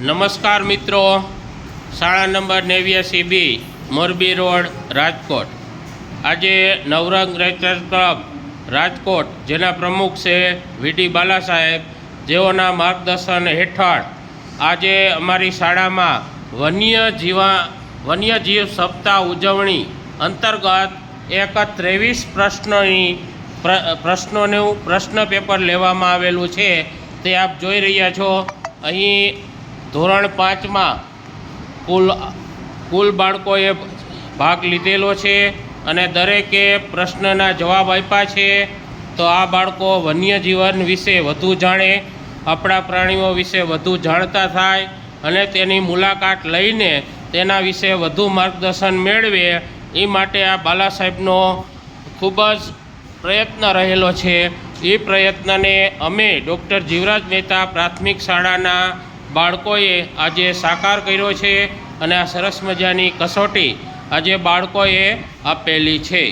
નમસ્કાર મિત્રો. શાળા નંબર નેવ્યાસી બી, મોરબી રોડ, રાજકોટ. આજે નવરંગ રેચર્સ ક્લબ, રાજકોટ, જેના પ્રમુખ છે વીડી બાલા સાહેબ જેઓના માર્ગદર્શન હેઠળ આજે અમારી શાળામાં વન્ય જીવા વન્યજીવ સપ્તાહ ઉજવણી અંતર્ગત એક ત્રેવીસ પ્રશ્નોની પ્રશ્નોનું પ્રશ્ન પેપર લેવામાં આવેલું છે. તે આપ જોઈ રહ્યા છો. અહીં ધોરણ પાંચમાં કુલ કુલ બાળકોએ ભાગ લીધેલો છે અને દરેકે પ્રશ્નના જવાબ આપ્યા છે, તો આ બાળકો વન્યજીવન વિશે વધુ જાણે, આપણા પ્રાણીઓ વિશે વધુ જાણતા થાય અને તેની મુલાકાત લઈને તેના વિશે વધુ માર્ગદર્શન મેળવે, એ માટે આ બાલા સાહેબનો ખૂબ જ પ્રયત્ન રહેલો છે. એ પ્રયત્નને અમે ડૉક્ટર જીવરાજ મહેતા પ્રાથમિક શાળાના બાળકોએ આજે સાકાર કર્યો છે અને આ સરસ મજાની કસોટી આજે બાળકોએ આપેલી છે.